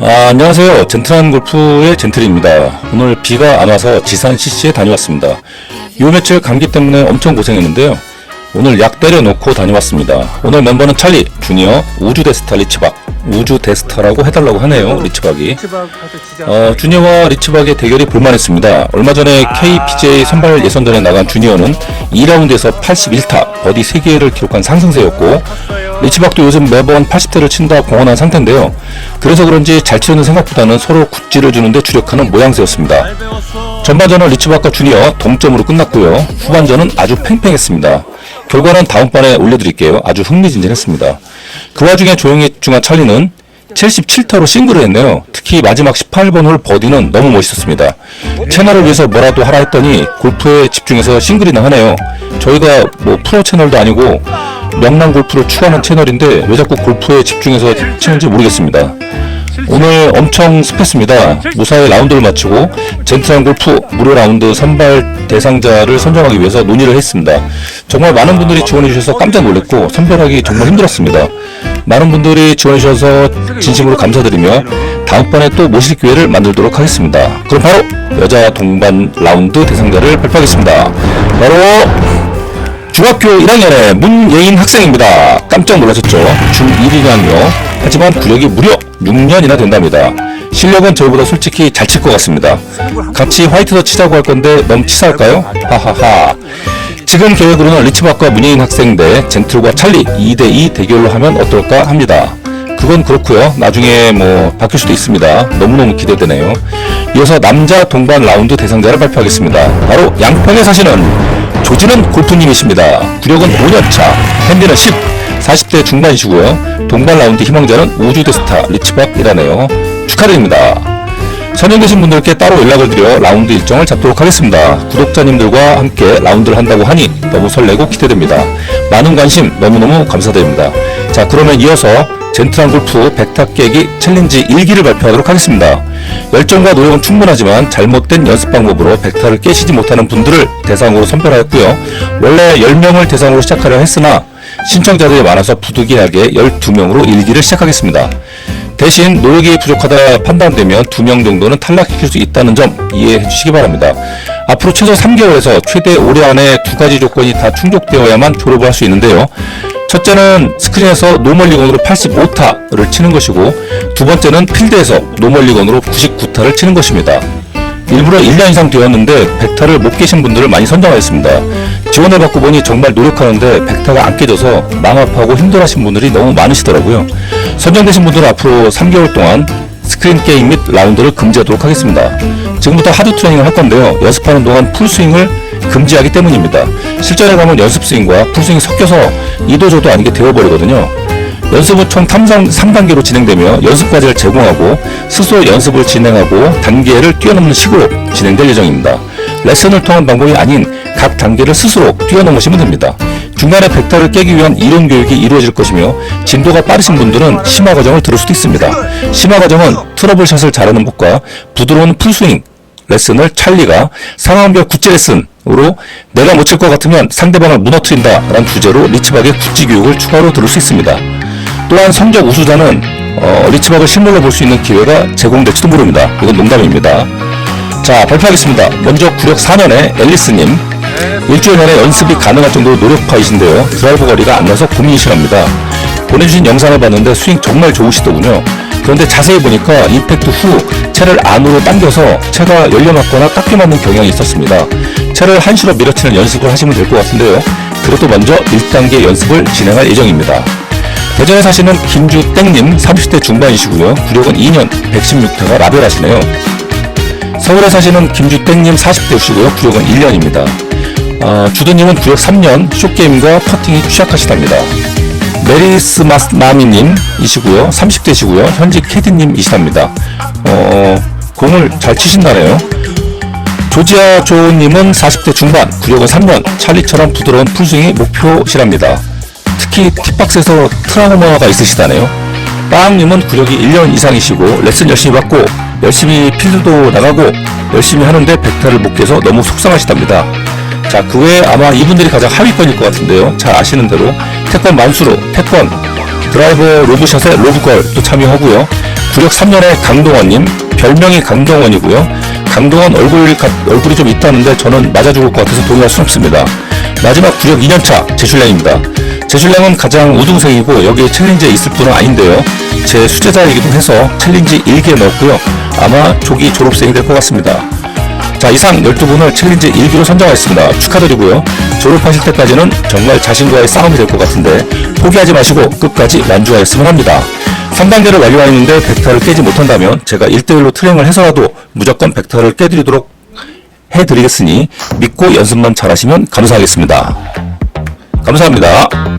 아, 안녕하세요. 젠틀한 골프의 젠틀입니다. 오늘 비가 안 와서 지산 CC에 다녀왔습니다. 요 며칠 감기 때문에 엄청 고생했는데요. 오늘 약 때려놓고 다녀왔습니다. 오늘 멤버는 찰리, 주니어, 우주 데스타, 리치박. 우주 데스타라고 해달라고 하네요, 리치박이. 어, 주니어와 리치박의 대결이 볼만했습니다. 얼마 전에 KPJ 선발 예선전에 나간 주니어는 2라운드에서 81타, 버디 3개를 기록한 상승세였고, 리치박도 요즘 매번 80대를 친다 공언한 상태인데요. 그래서 그런지 잘 치려는 생각보다는 서로 굿질을 주는데 주력하는 모양새였습니다. 전반전은 리치박과 주니어 동점으로 끝났고요. 후반전은 아주 팽팽했습니다. 결과는 다음번에 올려드릴게요. 아주 흥미진진했습니다. 그 와중에 조용히 집중한 찰리는 77타로 싱글을 했네요. 특히 마지막 18번 홀 버디는 너무 멋있었습니다. 채널을 위해서 뭐라도 하라 했더니 골프에 집중해서 싱글이나 하네요. 저희가 뭐 프로 채널도 아니고 명랑 골프를 추구하는 채널인데 왜 자꾸 골프에 집중해서 치는지 모르겠습니다. 오늘 엄청 습했습니다. 무사히 라운드를 마치고 젠틀한 골프 무료 라운드 선발 대상자를 선정하기 위해서 논의를 했습니다. 정말 많은 분들이 지원해 주셔서 깜짝 놀랐고 선별하기 정말 힘들었습니다. 많은 분들이 지원해 주셔서 진심으로 감사드리며 다음번에 또 모실 기회를 만들도록 하겠습니다. 그럼 바로 여자 동반 라운드 대상자를 발표하겠습니다. 바로 중학교 1학년의 문예인 학생입니다. 깜짝 놀라셨죠? 중1이라뇨. 하지만 구력이 무려 6년이나 된답니다. 실력은 저희보다 솔직히 잘 칠 것 같습니다. 같이 화이트도 치자고 할 건데 너무 치사할까요? 하하하. 지금 계획으로는 리치박과 문예인 학생 대 젠틀과 찰리 2대2 대결로 하면 어떨까 합니다. 그건 그렇고요. 나중에 뭐 바뀔 수도 있습니다. 너무너무 기대되네요. 이어서 남자 동반 라운드 대상자를 발표하겠습니다. 바로 양평에 사시는 조지는 골프님이십니다. 구력은 5년차, 핸디는 10, 40대 중반이시고요. 동반 라운드 희망자는 우주데스타 리치박이라네요. 축하드립니다. 선정되신 분들께 따로 연락을 드려 라운드 일정을 잡도록 하겠습니다. 구독자님들과 함께 라운드를 한다고 하니 너무 설레고 기대됩니다. 많은 관심 너무너무 감사드립니다. 자, 그러면 이어서 젠틀한 골프 100타 깨기 챌린지 1기를 발표하도록 하겠습니다. 열정과 노력은 충분하지만 잘못된 연습 방법으로 100타를 깨시지 못하는 분들을 대상으로 선별하였고요. 원래 10명을 대상으로 시작하려 했으나 신청자들이 많아서 부득이하게 12명으로 1기를 시작하겠습니다. 대신 노력이 부족하다 판단되면 2명 정도는 탈락시킬 수 있다는 점 이해해 주시기 바랍니다. 앞으로 최소 3개월에서 최대 올해 안에 두 가지 조건이 다 충족되어야만 졸업을 할 수 있는데요. 첫째는 스크린에서 노멀리건으로 85타를 치는 것이고 두 번째는 필드에서 노멀리건으로 99타를 치는 것입니다. 일부러 1년 이상 되었는데 100타를 못 깨신 분들을 많이 선정하였습니다. 지원을 받고 보니 정말 노력하는데 100타가 안 깨져서 아파하고 힘들어하신 분들이 너무 많으시더라고요. 선정되신 분들은 앞으로 3개월 동안 스크린 게임 및 라운드를 금지하도록 하겠습니다. 지금부터 하드 트레이닝을 할 건데요. 연습하는 동안 풀스윙을 금지하기 때문입니다. 실전에 가면 연습 스윙과 풀스윙이 섞여서 이도 저도 아니게 되어버리거든요. 연습은 총 3, 3단계로 진행되며 연습까지를 제공하고 스스로 연습을 진행하고 단계를 뛰어넘는 식으로 진행될 예정입니다. 레슨을 통한 방법이 아닌 각 단계를 스스로 뛰어넘으시면 됩니다. 중간에 벡터를 깨기 위한 이론 교육이 이루어질 것이며 진도가 빠르신 분들은 심화 과정을 들을 수도 있습니다. 심화 과정은 트러블 샷을 잘하는 법과 부드러운 풀스윙 레슨을 찰리가 상황별 구찌 레슨으로 내가 못 칠 것 같으면 상대방을 무너뜨린다 라는 주제로 리치박의 구찌 교육을 추가로 들을 수 있습니다. 또한 성적 우수자는 어, 리치박을 실물로 볼 수 있는 기회가 제공될지도 모릅니다. 이건 농담입니다. 자 발표하겠습니다. 먼저 구력 4년의 앨리스님 일주일 만에 연습이 가능할 정도로 노력파이신데요. 드라이브 거리가 안 나서 고민이시랍니다. 보내주신 영상을 봤는데 스윙 정말 좋으시더군요. 그런데 자세히 보니까 임팩트 후 채를 안으로 당겨서 채가 열려맞거나 깎여 맞는 경향이 있었습니다. 채를 한시로 밀어치는 연습을 하시면 될 것 같은데요. 그래도 먼저 1단계 연습을 진행할 예정입니다. 대전에 사시는 김주땡님 30대 중반이시고요. 구력은 2년 116타가 라벨하시네요. 서울에 사시는 김주땡님 40대시고요. 구력은 1년입니다. 아, 주도님은 구력 3년 쇼게임과 퍼팅이 취약하시답니다. 메리스 마스 마미님이시고요. 30대시고요. 현직 캐디님이시답니다. 어, 공을 잘 치신다네요. 조지아 조님은 40대 중반, 구력은 3년, 찰리처럼 부드러운 풀스윙이 목표시랍니다. 특히 팁박스에서 트라우마가 있으시다네요. 빵님은 구력이 1년 이상이시고 레슨 열심히 받고 열심히 필드도 나가고 열심히 하는데 백타를 못 깨서 너무 속상하시답니다. 자, 그 외에 아마 이분들이 가장 하위권일 것 같은데요. 잘 아시는 대로 태권 만수로, 태권, 드라이버 로브샷에 로브걸 또 참여하고요. 구력 3년의 강동원님, 별명이 강동원이고요. 강동원 얼굴이, 가- 얼굴이 좀 있다는데 저는 맞아 죽을 것 같아서 동의할 수 없습니다. 마지막 구력 2년차 제슐랭입니다. 제슐랭은 가장 우등생이고 여기 챌린지에 있을 분은 아닌데요. 제 수제자이기도 해서 챌린지 1기에 넣었고요. 아마 조기 졸업생이 될 것 같습니다. 자 이상 12분을 챌린지 1기로 선정하였습니다. 축하드리고요. 졸업하실 때까지는 정말 자신과의 싸움이 될 것 같은데 포기하지 마시고 끝까지 완주하였으면 합니다. 3단계를 완료하였는데 벡터를 깨지 못한다면 제가 1대1로 트랭을 해서라도 무조건 벡터를 깨드리도록 해드리겠으니 믿고 연습만 잘하시면 감사하겠습니다. 감사합니다.